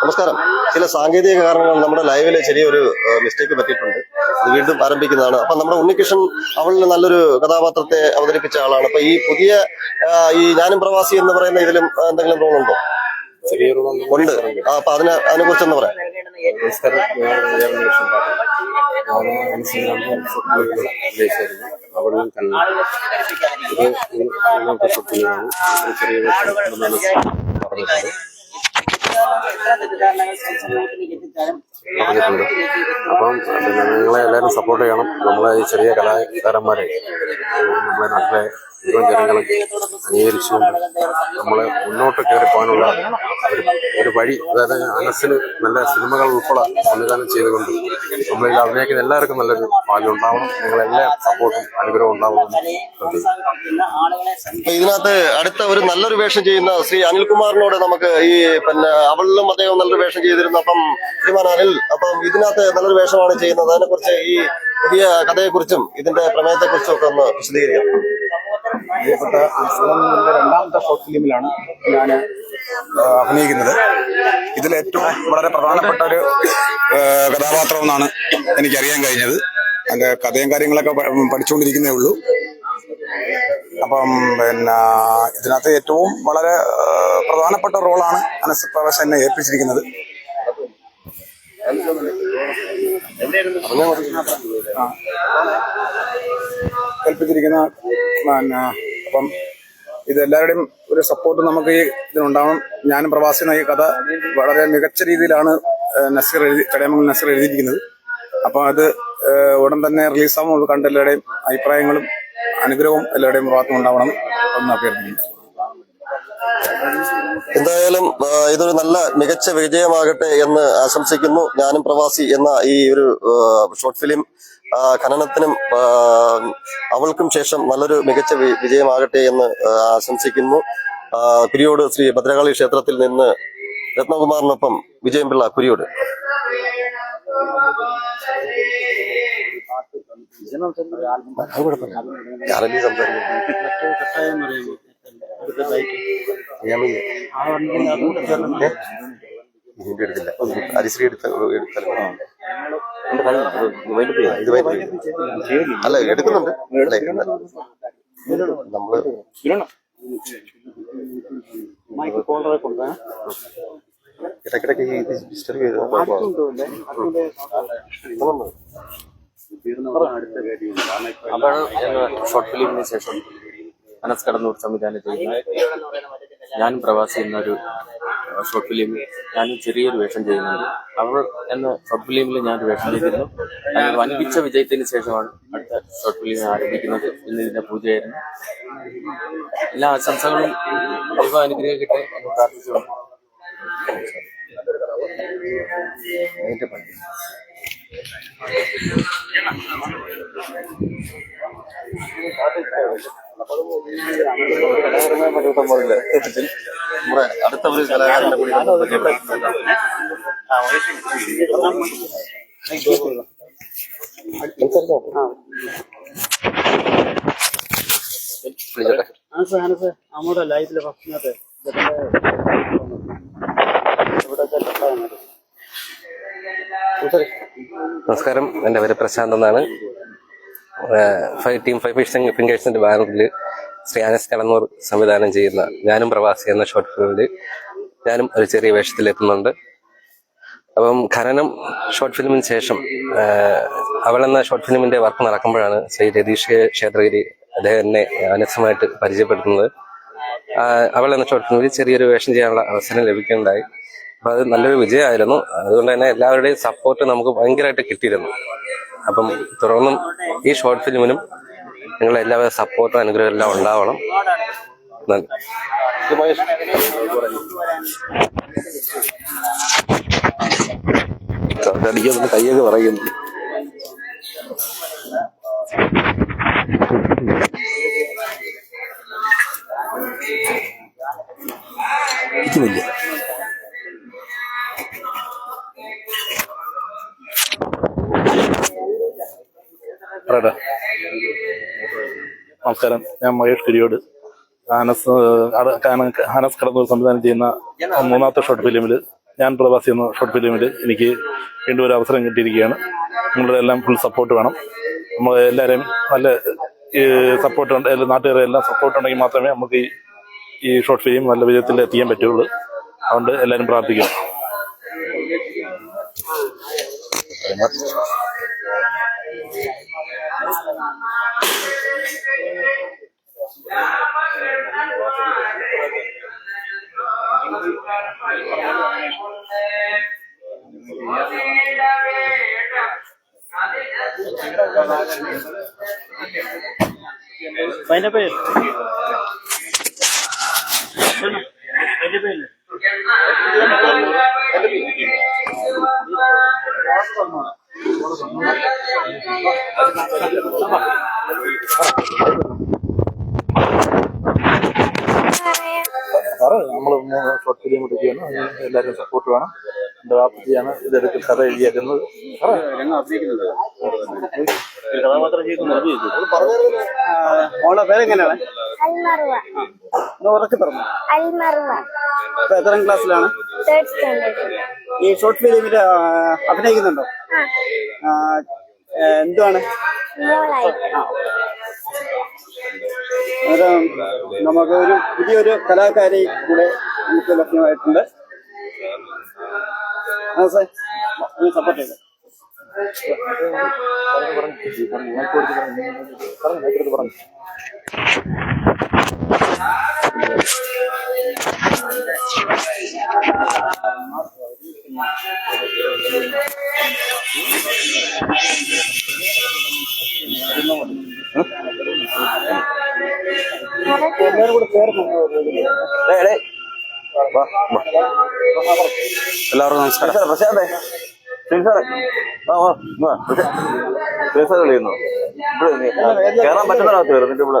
നമസ്കാരം. ചില സാങ്കേതിക കാരണങ്ങൾ നമ്മുടെ ലൈവിൽ ചെറിയൊരു മിസ്റ്റേക്ക് പറ്റിയിട്ടുണ്ട്. അത് വീണ്ടും ആരംഭിക്കുന്നതാണ്. അപ്പൊ നമ്മുടെ ഉണ്ണികൃഷ്ണൻ അവളിൽ നല്ലൊരു കഥാപാത്രത്തെ അവതരിപ്പിച്ച ആളാണ്. അപ്പൊ ഈ പുതിയ ഈ ഞാനും പ്രവാസി എന്ന് പറയുന്ന ഇതിലും എന്തെങ്കിലും റോൾ ഉണ്ടോ? ഉണ്ട്. അപ്പൊ അതിനെ അതിനെ പറയാം. ഇത് ഒരു ചെറിയ വേഷം പറഞ്ഞിട്ടുണ്ട് പറഞ്ഞിട്ടുണ്ട് അപ്പം പിന്നെ നിങ്ങളെ എല്ലാവരും സപ്പോർട്ട് ചെയ്യണം. നമ്മളെ ഈ ചെറിയ കലാകാരന്മാരെ നമ്മളെ നാട്ടിലെ മുഴുവൻ ജനങ്ങളും അംഗീകരിച്ചുകൊണ്ട് നമ്മളെ മുന്നോട്ട് കയറി പോകാനുള്ള ഒരു ഒരു വഴി അതായത് മനസ്സിന് നല്ല സിനിമകൾ ഉൾപ്പെടെ സംവിധാനം ചെയ്തുകൊണ്ട് നമ്മളിൽ അഭിനയിക്കുന്ന എല്ലാവർക്കും നല്ലൊരു ഭാഗ്യം ഉണ്ടാവണം. നിങ്ങളെല്ലാ സപ്പോർട്ടും അനുഗ്രഹവും ഉണ്ടാവണം. ഇതിനകത്ത് അടുത്ത ഒരു നല്ലൊരു വേഷം ചെയ്യുന്ന ശ്രീ അനിൽകുമാറിനോട് നമുക്ക് ഈ പിന്നെ അവളിലും അദ്ദേഹം നല്ലൊരു വേഷം ചെയ്തിരുന്നു. അപ്പം ശ്രീമാൻ അനിൽ അപ്പം ഇതിനകത്ത് നല്ലൊരു വേഷമാണ് ചെയ്യുന്നത്. അതിനെ കുറിച്ച് ഈ പുതിയ കഥയെക്കുറിച്ചും ഇതിന്റെ പ്രമേയത്തെക്കുറിച്ചും ഒക്കെ ഒന്ന് വിശദീകരിക്കാം. പ്രിയപ്പെട്ട രണ്ടാമത്തെ ഷോർട്ട് ഫിലിമിലാണ് ഞാൻ അഭിനയിക്കുന്നത്. ഇതിൽ ഏറ്റവും വളരെ പ്രധാനപ്പെട്ട ഒരു കഥാപാത്രം എന്നാണ് എനിക്കറിയാൻ കഴിഞ്ഞത്. അതിന്റെ കഥയും കാര്യങ്ങളൊക്കെ പഠിച്ചുകൊണ്ടിരിക്കുന്നേ ഉള്ളൂ. അപ്പം പിന്നെ ഇതിനകത്ത് ഏറ്റവും വളരെ പ്രധാനപ്പെട്ട റോളാണ് അനസ് പ്രവേശ എന്നെ ഏൽപ്പിച്ചിരിക്കുന്നത്. ഏൽപ്പിച്ചിരിക്കുന്ന പിന്നെ അപ്പം ഇത് എല്ലാവരുടെയും ഒരു സപ്പോർട്ട് നമുക്ക് ഈ ഇതിനുണ്ടാവണം. ഞാനും പ്രവാസി എന്ന ഈ കഥ വളരെ മികച്ച രീതിയിലാണ് നസീർ എഴുതി ചടയമംഗൽ നസീർ എഴുതിയിരിക്കുന്നത്. അപ്പം അത് ഉടൻ തന്നെ റിലീസാവും. കണ്ട് എല്ലാവരുടെയും അഭിപ്രായങ്ങളും അനുഗ്രഹവും എല്ലാവരുടെയും ഭാഗത്തും ഉണ്ടാവണം എന്ന് അഭ്യർത്ഥിക്കുന്നു. എന്തായാലും ഇതൊരു നല്ല മികച്ച വിജയമാകട്ടെ എന്ന് ആശംസിക്കുന്നു. ഞാനും പ്രവാസി എന്ന ഈ ഒരു ഷോർട്ട് ഫിലിം ഖനനത്തിനും അവൾക്കും ശേഷം നല്ലൊരു മികച്ച വിജയമാകട്ടെ എന്ന് ആശംസിക്കുന്നു. കുരിയോട് ശ്രീ ഭദ്രകാളി ക്ഷേത്രത്തിൽ നിന്ന് രത്നകുമാറിനൊപ്പം വിജയം പിള്ള കുരിയോട്. ഞാനല്ലേ സംസാരിക്കുന്നത് ഞാൻ ഇതിന്റെ എടുക്കില്ല ഹരിശ്രീ എടുത്ത എടുത്താൽ മതി. ഇത്. അല്ല എടുക്കുന്നുണ്ട്. അല്ല, നമ്മൾ ഇടക്കിടക്ക് ഈ ചെയ്ത് അപ്പോൾ ഷോർട്ട് ഫിലിമിന് ശേഷം അനസ് കടന്നൂർ സംവിധാനം ചെയ്യുന്ന ഞാനും പ്രവാസി എന്നൊരു ഷോർട്ട് ഫിലിം ഞാനും ചെറിയൊരു വേഷം ചെയ്യുന്നുണ്ട്. അവൾ എന്ന ഷോർട്ട് ഫിലിമിൽ ഞാൻ വേഷം ചെയ്തിരുന്നു. വൻപിച്ച വിജയത്തിന് ശേഷമാണ് അടുത്ത ഷോർട്ട് ഫിലിം ആരംഭിക്കുന്നത് ഇന്ന് ഇതിന്റെ പൂജയായിരുന്നു. എല്ലാ ആശംസകളും ദൈവം അനുഗ്രഹിക്കട്ടെ എന്ന് പ്രാർത്ഥിച്ചുകൊണ്ട്. അതിന്റെ പണി. അടുത്ത ഒരു കലാകാരന്റെ കൂടി. ആൻസർ ആൻസർ നമ്മുടെ ലൈഫിലെ ഭക്ഷണത്തെ നമസ്കാരം. എന്റെ പേര് പ്രശാന്ത് എന്നാണ്. ഫൈവ് ടീം ഫൈവ് ഫിഷിംഗ് ഫിംഗേഴ്സിന്റെ ബാനറിൽ ശ്രീ അനസ് കടന്നൂർ സംവിധാനം ചെയ്യുന്ന ഞാനും പ്രവാസി എന്ന ഷോർട്ട് ഫിലിമിൽ ഞാനും ഒരു ചെറിയ വേഷത്തിലെത്തുന്നുണ്ട്. അപ്പം ഖനനം ഷോർട്ട് ഫിലിമിന് ശേഷം എന്ന ഷോർട്ട് ഫിലിമിന്റെ വർക്ക് നടക്കുമ്പോഴാണ് ശ്രീ രതീഷ് ക്ഷേത്രഗിരി അദ്ദേഹം എന്നെ അനസുമായിട്ട് പരിചയപ്പെടുത്തുന്നത്. എന്ന ഷോർട്ട് ഫിലിമിൽ ചെറിയൊരു വേഷം ചെയ്യാനുള്ള അവസരം ലഭിക്കുകയുണ്ടായി അത് നല്ലൊരു വിജയമായിരുന്നു. അതുകൊണ്ട് തന്നെ എല്ലാവരുടെയും സപ്പോർട്ട് നമുക്ക് ഭയങ്കരമായിട്ട് കിട്ടിയിരുന്നു. അപ്പം തുടർന്നും ഈ ഷോർട്ട് ഫിലിമിനും നിങ്ങൾ എല്ലാവരും സപ്പോർട്ടും അനുഗ്രഹം എല്ലാം ഉണ്ടാവണം. നന്ദി. ഇത് കയ്യൊക്കെ പറയുന്നു പറയട്ടെ നമസ്കാരം ഞാൻ മഹേഷ് കിരിയോട് ഹാനസ് ഹാനസ് കടന്നൂർ സംവിധാനം ചെയ്യുന്ന മൂന്നാമത്തെ ഷോർട്ട് ഫിലിമിൽ ഞാൻ പ്രവാസി എന്ന ഷോർട്ട് ഫിലിമിൽ എനിക്ക് വീണ്ടും ഒരു അവസരം കിട്ടിയിരിക്കുകയാണ്. നിങ്ങളുടെ എല്ലാം ഫുൾ സപ്പോർട്ട് വേണം. നമ്മൾ എല്ലാവരെയും നല്ല സപ്പോർട്ട് ഉണ്ട് നാട്ടുകാരെ എല്ലാം സപ്പോർട്ട് ഉണ്ടെങ്കിൽ മാത്രമേ നമുക്ക് ഈ ഈ ഷോർട്ട് ഫിലിം നല്ല വിജയത്തിൽ എത്തിക്കാൻ പറ്റുള്ളൂ. അതുകൊണ്ട് എല്ലാവരും പ്രാർത്ഥിക്കും. അതിന്റെ പേര് അതിന്റെ സാറ് നമ്മൾ മൂന്ന് ഷോർട്ട് ഫിലിം എടുക്കുകയാണ് എല്ലാവരും സപ്പോർട്ട് വേണം. എന്റെ വാപ്പത്തിയാണ് ഇതെടുത്ത് കഥ എഴുതിയേക്കുന്നത്. മോളെ പേരെങ്ങനെയാണ് ഉറക്കെ പറഞ്ഞു എത്രാം ക്ലാസ്സിലാണ് ഈ ഷോർട്ട് ഫിലിമിൽ അഭിനയിക്കുന്നുണ്ടോ അന്നേരം നമുക്ക് ഒരു പുതിയൊരു കലാകാരി കൂടെ നമുക്ക് ലഭ്യമായിട്ടുണ്ട് ആ സാർ സപ്പോർട്ട് ചെയ്ത് എല്ലാവർക്കും നമസ്കാരം. പ്രശാന്തേ സാർ കളിയുന്നു കയറാൻ പറ്റുന്നതിനകത്ത് കയറും എന്നിട്ട് ഇവിടെ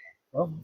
നമ്മൾ